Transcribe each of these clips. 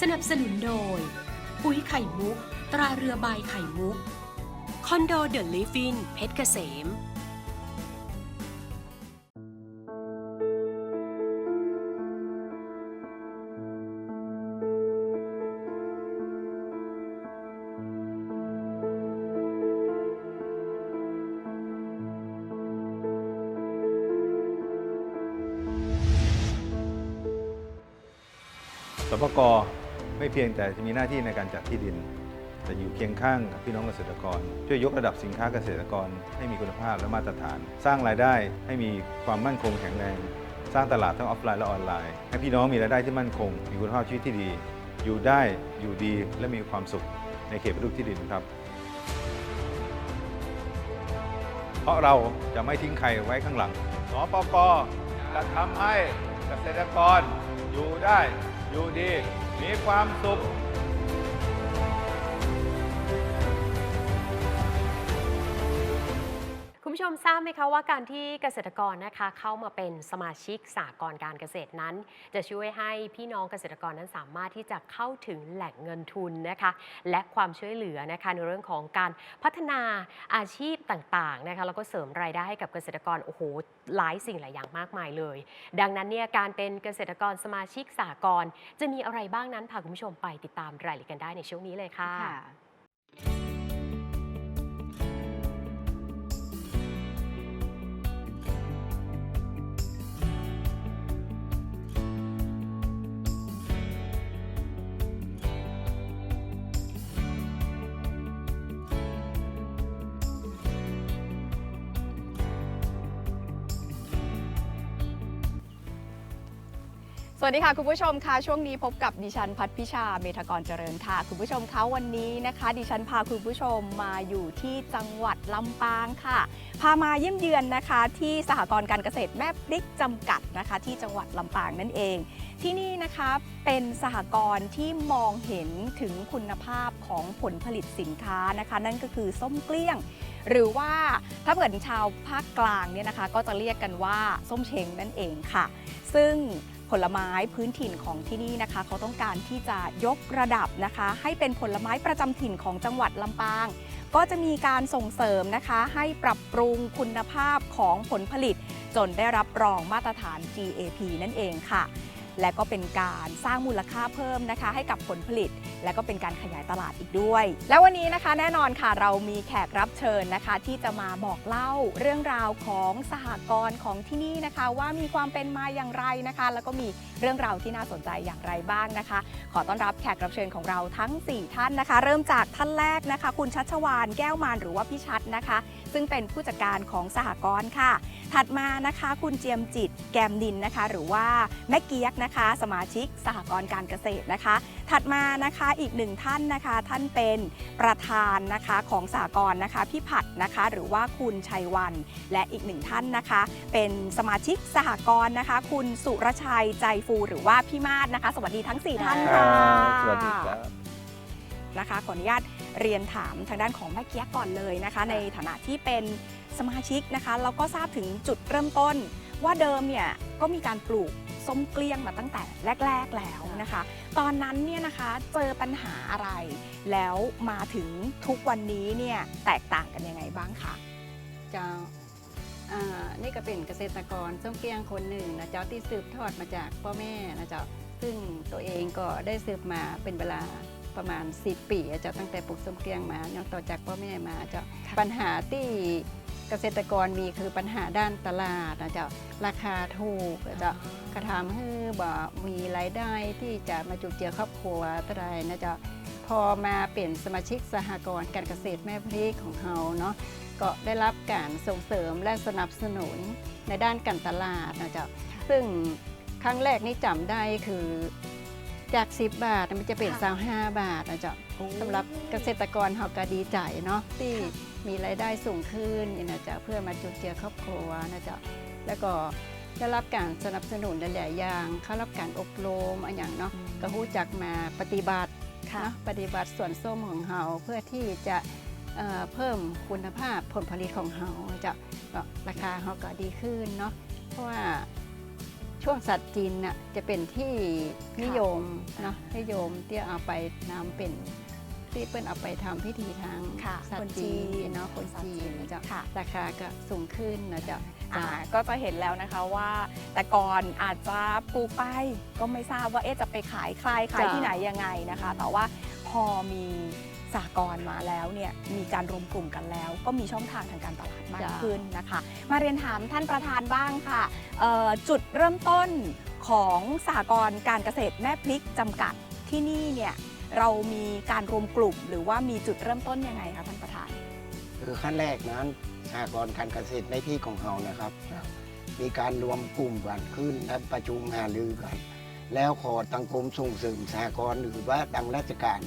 สนับสนุนโดย ปุ๋ยไข่มุก ตราเรือใบไข่มุก คอนโดเดอะลิฟฟินเพชรเกษม สปก ไม่เพียงแต่จะมีหน้าที่ในการจัดที่ดิน แต่อยู่เคียงข้างพี่น้องเกษตรกร ช่วยยกระดับสินค้าเกษตรกร ให้มีคุณภาพและมาตรฐาน สร้างรายได้ให้มีความมั่นคงแข็งแรง สร้างตลาดทั้งออฟไลน์และออนไลน์ ให้พี่น้องมีรายได้ที่มั่นคง มีคุณภาพชีวิตที่ดี อยู่ได้อยู่ดีและมีความสุขในเขตปฏิรูปที่ดินครับ เพราะเราจะไม่ทิ้งใครไว้ข้างหลังสปกจะทำให้เกษตรกรอยู่ได้อยู่ดี มีความสุข ผู้ชมทราบไหมคะว่าการที่เกษตรกรนะคะเข้ามาเป็นสมาชิกสากลการเกษตรนั้น จะช่วยให้พี่น้องเกษตรกรนั้นสามารถที่จะเข้าถึงแหล่งเงินทุนนะคะ และความช่วยเหลือนะคะในเรื่องของการพัฒนาอาชีพต่างๆนะคะแล้วก็เสริมรายได้ให้กับเกษตรกรโอ้โหหลายสิ่งหลายอย่างมากมายเลย ดังนั้นเนี่ยการเป็นเกษตรกรสมาชิกสากลจะมีอะไรบ้างนั้นพาคุณผู้ชมไปติดตามรายละเอียดกันได้ในช่วงนี้เลยค่ะ วัสดีค่ะคุณผู้ชมค่ะช่วงนี้พบกับดิฉันพัฒพิชาเมธกรเจริญค่ะ คุณผู้ชมคะวันนี้นะคะ ดิฉันพาคุณผู้ชมมาอยู่ที่จังหวัดลำปางค่ะ พามาเยี่ยมเยือนนะคะ ที่สหกรณ์การเกษตรแม่พริกจำกัดนะคะ ที่จังหวัดลำปางนั่นเอง ที่นี่นะคะเป็นสหกรณ์ที่มองเห็นถึงคุณภาพของผลผลิตสินค้านะคะ นั่นก็คือส้มเกลี้ยงหรือว่าถ้าเกิดชาวภาคกลางเนี่ยนะคะ ก็จะเรียกกันว่าส้มเชงนั่นเองค่ะ ซึ่ง ผลไม้พื้นถิ่นของที่นี่นะคะ เขาต้องการที่จะยกระดับนะคะ ให้เป็นผลไม้ประจำถิ่นของจังหวัดลำปาง ก็จะมีการส่งเสริมนะคะ ให้ปรับปรุงคุณภาพของผลผลิต จนได้รับรองมาตรฐาน GAP นั่นเองค่ะ และก็เป็นการสร้างมูลค่าเพิ่มนะคะ ให้กับผลผลิต และก็เป็นการขยายตลาดอีกด้วย แล้ววันนี้นะคะแน่นอนค่ะเรามีแขกรับเชิญนะคะ ที่จะมาบอกเล่าเรื่องราวของสหกรณ์ของที่นี่นะคะ ว่ามีความเป็นมาอย่างไรนะคะ แล้วก็มี เรื่องราวที่น่าสนใจอย่างไรบ้างนะคะ ขอต้อนรับแขกรับเชิญของเราทั้ง 4 ท่านนะคะ เริ่มจากท่านแรกนะคะ คุณชัชวานแก้วมานหรือว่าพี่ชัดนะคะ ซึ่งเป็นผู้จัดการของสหกรณ์ค่ะ ถัดมานะคะ คุณเจียมจิตแกมดินนะคะ หรือว่าแม่เกียกนะคะ สมาชิกสหกรณ์การเกษตรนะคะ ถัดมานะคะอีกหนึ่งท่านนะคะ ท่านเป็นประธานนะคะของสหกรณ์นะคะพี่ผัดนะคะ หรือว่าคุณชัยวันและอีกหนึ่งท่านนะคะ เป็นสมาชิกสหกรณ์นะคะ คุณสุรชัยใจฟูหรือว่าพี่มาศนะคะ สวัสดีทั้ง 4 ท่านค่ะสวัสดีครับนะคะขออนุญาตเรียนถามทางด้านของแม่เกียกก่อนเลยนะคะ ในฐานะที่เป็นสมาชิกนะคะเราก็ทราบถึงจุดเริ่มต้น ว่าเดิมเนี่ยก็มีการปลูกส้มเกลี้ยงมาตั้งแต่แรก ๆแล้วนะคะ ตอนนั้นเนี่ยนะคะเจอปัญหาอะไร แล้วมาถึงทุกวันนี้เนี่ยแตกต่างกันยังไงบ้างคะเจ้า อ่านี่ก็เป็นเกษตรกรส้มเกลี้ยงคนหนึ่งนะเจ้าที่สืบทอดมาจากพ่อแม่นะเจ้าซึ่งตัวเองก็ได้สืบมาเป็นเวลาประมาณ 10 ปีอะเจ้าตั้งแต่ปลูกส้มเกลี้ยงมาเนาะต่อจากพ่อแม่มาเจ้าค่ะปัญหาที่เกษตรกรมีคือปัญหาด้านตลาดนะเจ้าราคาถูกนะเจ้ากระทำให้บ่มีรายได้ที่จะมาจุนเจือครอบครัวเท่าใดนะเจ้าพอมาเป็นสมาชิกสหกรณ์การเกษตรแม่พริกของเราเนาะ ก็ได้รับการส่งเสริมและสนับสนุนในด้านการตลาดนะเจ๊ะซึ่งครั้งแรกนี่จำได้คือจาก 10 บาทมันจะเป็นค่ะ25บาทนะเจ๊ะสำหรับเกษตรกรเขาก็ดีใจเนาะที่ค่ะมีรายได้สูงขึ้นนี่นะจ๊ะเพื่อมาจุนเจือครอบครัวนะจ๊ะแล้วก็ได้รับการสนับสนุนหลายๆอย่างเข้ารับการอบรมอันอย่างเนาะก็รู้จักมาปฏิบัติค่ะนะปฏิบัติส่วนส้มของเราเพื่อที่จะ เอ่อเพิ่มคุณภาพผลผลิตของเราจะก็ราคาเราก็ดีขึ้นเนาะเพราะว่าช่วงสัตว์จีนน่ะจะเป็นที่นิยมเนาะนิยมที่เอาไปนำเป็นที่เปิ้นเอาไปทำพิธีทางค่ะสัตคนว์จีจีนนเนาะคนสัตว์จีจีนนนะจ๊ะค่ะราคาก็สูงขึ้นนะจ๊ะอ่าจ้ะก็จะเห็นแล้วนะคะว่า แต่ก่อนอาจจะปลูกไปก็ไม่ทราบว่าเอ๊ะจะไปขายใครขายจ้ะที่ไหนยังไงนะคะ แต่ว่าพอมี สากลมาแล้วเนี่ยมีการรวมกลุ่มกันแล้ว ก็มีช่องทางทางการตลาดมากขึ้นนะคะ มาเรียนถามท่านประธานบ้างค่ะเอ่อจุดเริ่มต้นของสากลการเกษตรแม่พริกจำกัดที่นี่เนี่ยเรามีการรวมกลุ่ม หรือว่ามีจุดเริ่มต้นยังไงคะท่านประธาน คือขั้นแรกนั้นสหกรณ์การเกษตรในที่ของเรานะครับ มีการรวมกลุ่มกันขึ้นและประชุมหารือกัน แล้วขอตังกรมส่งเสริมสหกรณ์หรือว่าดังราชการ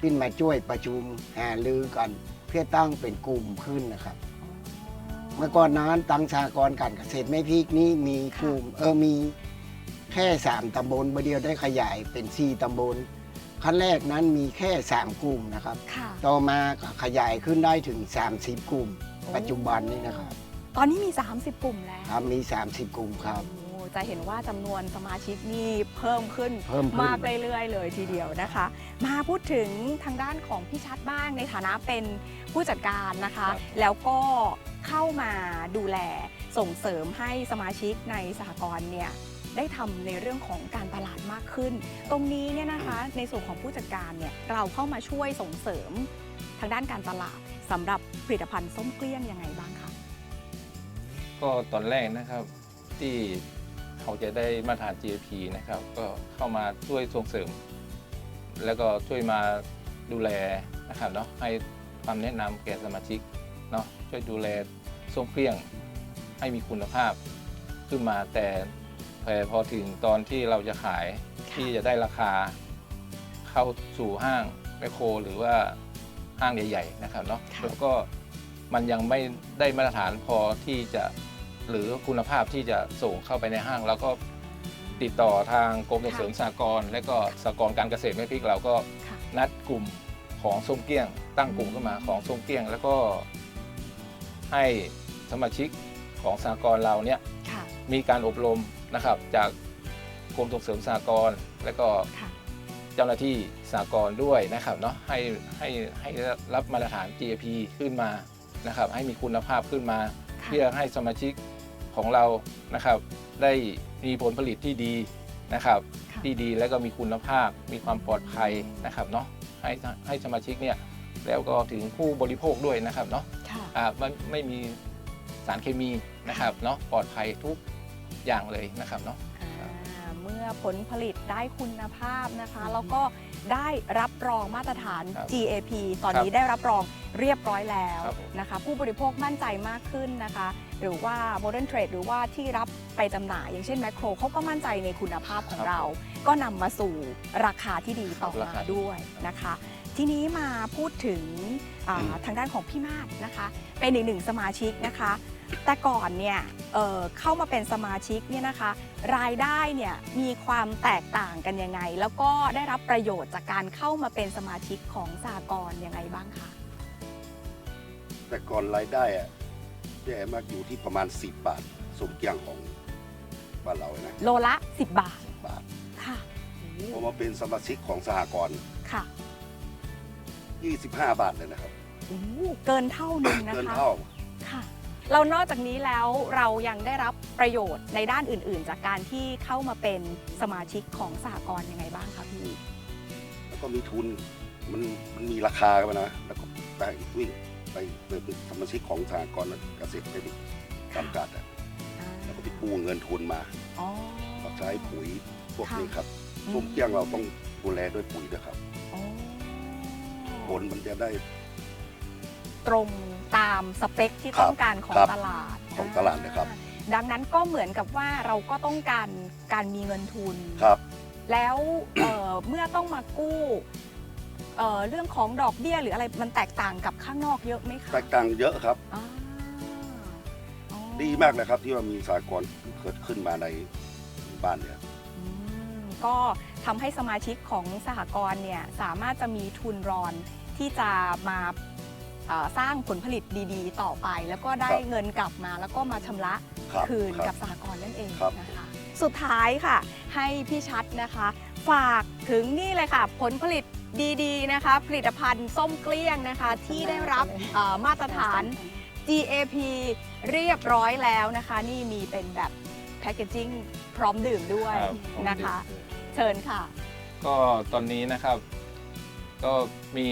ขึ้นมาช่วยประชุมหารือกันเพื่อตั้งเป็นกลุ่มขึ้นนะครับ เมื่อก่อนนั้นตังสหกรณ์การเกษตรไม่พีกนี้มีกลุ่มเออมีแค่สามตำบลเดียวได้ขยายเป็นสี่ตำบลขั้นแรกนั้นมีแค่สามกลุ่มนะครับ ค่ะ ต่อมาก็ขยายขึ้นได้ถึง 30 กลุ่ม ปัจจุบันนี้นะครับตอนนี้มี 30 กลุ่มแล้ว ครับมี 30 กลุ่มครับ โอ้ จะเห็นว่าจำนวนสมาชิกนี่เพิ่มขึ้นเพิ่มขึ้น มากเรื่อยๆเลยทีเดียวนะคะ มาพูดถึงทางด้านของพี่ชัดบ้างในฐานะเป็นผู้จัดการนะคะ แล้วก็เข้ามาดูแลส่งเสริมให้สมาชิกในสหกรณ์เนี่ยได้ทำในเรื่องของการตลาดมากขึ้น ตรงนี้เนี่ยนะคะในส่วนของผู้จัดการเนี่ยเราเข้ามาช่วยส่งเสริมทางด้านการตลาดสำหรับผลิตภัณฑ์ส้มเกลี้ยงยังไงบ้างคะ ก็ตอนแรกนะครับที่ เขาจะได้มาตรฐาน GAP นะครับ ก็เข้ามาช่วยส่งเสริม แล้วก็ช่วยมาดูแลนะครับเนาะให้ความแนะนำแก่สมาชิกเนาะช่วยดูแลส้มเกลี้ยงให้มีคุณภาพขึ้นมาแต่พอพอถึงตอนที่เราจะขายที่จะได้ราคาเข้าสู่ห้างแมคโคร หรือว่าห้างใหญ่ ๆ นะครับเนาะค่ะแล้วก็มันยังไม่ได้มาตรฐานพอที่จะ หรือคุณภาพที่จะส่งเข้าไปในห้าง แล้วก็ติดต่อทางกรมส่งเสริมสหกรณ์และก็สหกรณ์การเกษตรแม่พริกเราก็ค่ะนัดกลุ่มของส้มเกี้ยง ตั้งกลุ่มขึ้นมาของส้มเกี้ยง แล้วก็ให้สมาชิกของสหกรณ์เราเนี่ยค่ะมีการอบรมนะครับจากกรมส่งเสริมสหกรณ์และก็ ค่ะ เจ้าหน้าที่สหกรณ์ด้วยนะครับเนาะให้ให้ให้รับมาตรฐาน GAP ขึ้นมานะครับให้มีคุณภาพขึ้นมา ค่ะ เพื่อให้สมาชิก ของเรานะครับได้มีผลผลิตที่ดีนะครับค่ะที่ดีและก็มีคุณภาพมีความปลอดภัยนะครับเนาะให้ให้สมาชิกเนี่ยแล้วก็ถึงผู้บริโภคด้วยนะครับเนาะค่ะอ่าไม่ไม่มีสารเคมีนะครับเนาะปลอดภัยทุกอย่างเลยนะครับเนาะอ่าเมื่อผลผลิตได้คุณภาพนะคะ แล้วก็ได้รับรองมาตรฐานครับ GAP ตอนครับนี้ได้รับรอง เรียบร้อยแล้วครับผมนะคะ ผู้บริโภคมั่นใจมากขึ้นนะคะ หรือว่า Modern Trade หรือว่าที่รับไปจำหน่ายอย่างเช่นแมคโครเขาก็มั่นใจในคุณภาพของเรา ก็นำมาสู่ราคาที่ดีต่อรามาคาดีด้วยนะคะ ทีนี้มาพูดถึงอ่าทางด้านของพี่มาศนะคะ เป็นอีกหนึ่งสมาชิกนะคะ แต่ก่อนเนี่ยเอ่อเข้ามาเป็นสมาชิกเนี่ยนะคะ รายได้เนี่ยมีความแตกต่างกันยังไง แล้วก็ได้รับประโยชน์จากการเข้ามาเป็นสมาชิกของสากลยังไงบ้างคะ แต่ก่อนรายได้อะแย่มากอยู่ที่ประมาณ 10 บาท สมเกียงของบ้านเรานะโลละ 10 บาทบาทค่ะพอมาเป็นสมาชิกของสหกรณ์ค่ะ25 บาทเลยนะครับ โอ้โหเกินเท่าหนึงนะคะเกินเท่า ค่ะเรานอกจากนี้แล้วเรายังได้รับประโยชน์ในด้านอื่น ๆ จากการที่เข้ามาเป็นสมาชิกของสหกรณ์ยังไงบ้างคะพี่ แล้วก็มีทุน มันมันมีราคากันนะ แล้วก็ไปวิ่ง ไปเปิดเป็นสมาชิกของสหกรณ์เกษตรเป็นจำกัดอะแล้วก็ไปกู้เงินทุนมาอ๋อก็ใช้ปุ๋ยพวกค่ะนี้ครับอืมส้มเกี้ยงเราต้องดูแลด้วยปุ๋ยด้วยครับอ๋อผลมันจะได้ ตรงตามสเปคที่ครับต้องการของครับตลาดของตลาดนะครับอ่าดังนั้นก็เหมือนกับว่าเราก็ต้องการการมีเงินทุนครับ แล้วเอ่อเมื่อต้องมากู้ เอ่อเรื่องของดอกเบี้ยหรืออะไรมันแตกต่างกับข้างนอกเยอะไหมคะแตกต่างเยอะครับ อ่าอ๋อดีมากเลยครับที่ว่ามีสหกรณ์เกิดขึ้นมาในบ้านเนี่ย อืมก็ทำให้สมาชิกของสหกรณ์เนี่ยสามารถจะมีทุนรอนที่จะมาเอ่อสร้างผลผลิตดีๆ ต่อไป แล้วก็ได้ครับ เงินกลับมาแล้วก็มาชำระ ครับคืนครับกับสหกรณ์นั่นเองครับ นะคะ สุดท้ายค่ะ ให้พี่ชัดนะคะ ฝากถึงนี่เลยค่ะ ผลผลิต ดีๆนะคะ ผลิตภัณฑ์ส้มเกลี้ยงนะคะ ที่ได้รับเอ่อมาตรฐาน GAP เรียบร้อยแล้วนะคะ นี่มีเป็นแบบแพคเกจิ้งพร้อมดื่มด้วยครับผมนะคะ เชิญค่ะ ก็ตอนนี้นะครับ ก็มี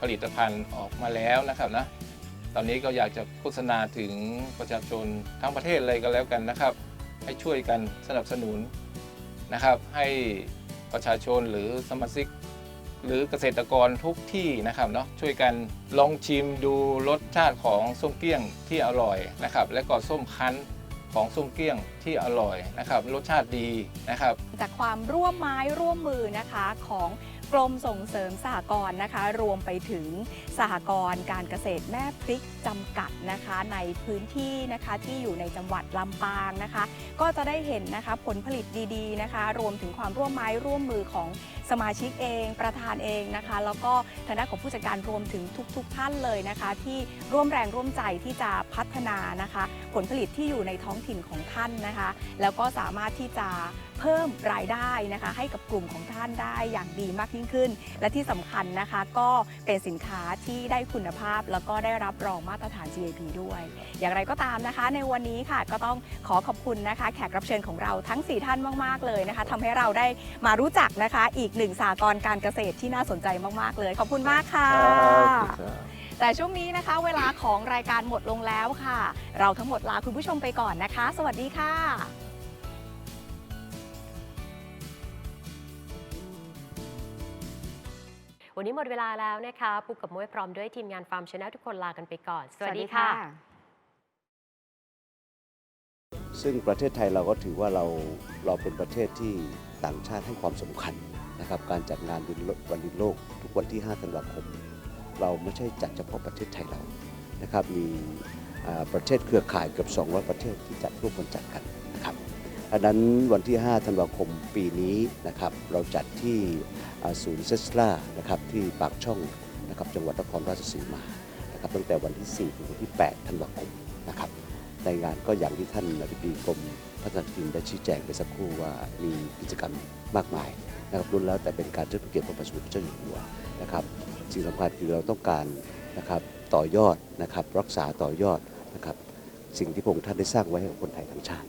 ผลิตภัณฑ์ออกมาแล้วนะครับนะ ตอนนี้ก็อยากจะโฆษณาถึงประชาชนทั้งประเทศเลยก็แล้วกันนะครับ ให้ช่วยกันสนับสนุนนะครับ ให้ประชาชนหรือสมาชิก หรือเกษตรกรทุกที่นะครับเนาะช่วยกันลองชิมดูรสชาติของส้มเกี้ยงที่อร่อยนะครับ และก็ส้มคั้นของส้มเกี้ยง ที่อร่อยนะครับรสชาติดีนะครับ จากความร่วมไม้ร่วมมือนะคะของกรมส่งเสริมสหกรณ์นะคะ รวมไปถึงสหกรณ์การเกษตรแม่พริกจำกัดนะคะ ในพื้นที่นะคะที่อยู่ในจังหวัดลำปางนะคะ ก็จะได้เห็นนะคะผลผลิตดีๆนะคะ รวมถึงความร่วมไม้ร่วมมือของสมาชิกเอง ประธานเองนะคะ แล้วก็ทางด้านของผู้จัดการรวมถึงทุก ๆ ท่านเลยนะคะ ที่ร่วมแรงร่วมใจที่จะพัฒนานะคะ ผลผลิตที่อยู่ในท้องถิ่นของท่านนะคะแล้วก็สามารถที่จะเพิ่มรายได้นะคะ ให้กับกลุ่มของท่านได้อย่างดีมากยิ่งขึ้น และที่สำคัญนะคะก็เป็นสินค้าที่ได้คุณภาพ แล้วก็ได้รับรองมาตรฐาน GAP ด้วย อย่างไรก็ตามนะคะ ในวันนี้ค่ะก็ต้องขอขอบคุณนะคะ แขกรับเชิญของเราทั้ง 4 ท่านมาก ๆ เลยนะคะทำให้เราได้มารู้จักนะคะ อีกหนึ่งสากรการเกษตรที่น่าสนใจมาก ๆ เลย ขอบคุณมากค่ะ แต่ช่วงนี้นะคะ เวลาของรายการหมดลงแล้วค่ะ เราทั้งหมดลาคุณผู้ชมไปก่อนนะคะ สวัสดีค่ะวันนี้หมดเวลาแล้วนะคะปุกกับมุ้ยพร้อมด้วยทีมงานฟาร์มชาแนลทุกคนลากันไปก่อน สวัสดีค่ะ ซึ่งประเทศไทยเราก็ถือว่าเราเราเป็นประเทศที่ต่างชาติให้ความสำคัญนะครับ การจัดงานดินโลกวันดินโลกทุกวันที่ 5 ธันวาคม เราไม่ใช่จัดเฉพาะประเทศไทยเรานะครับมีประเทศเครือข่ายเกือบ 200 ประเทศที่จัดร่วมกันจัดกันนะครับอันนั้นวันที่ 5 ธันวาคมปีนี้นะครับเราจัดที่ศูนย์เซสลานะครับที่ปากช่องนะครับจังหวัดนครราชสีมานะครับตั้งแต่วันที่ 4 ถึงวันที่ 8 ธันวาคมนะครับในงานก็อย่างที่ท่านอธิบดีกรมพัฒนาถิ่นได้ชี้แจงไปสักครู่ว่ามีกิจกรรมมากมายนะครับล้วนแล้วแต่เป็นการเทิดพระเกียรติพระบาทสมเด็จพระเจ้าอยู่หัวนะครับ สิ่งสำคัญคือเราต้องการนะครับต่อยอดนะครับรักษาต่อยอดนะครับสิ่งที่พระองค์ท่านได้สร้างไว้ให้กับคนไทยทั้งชาติ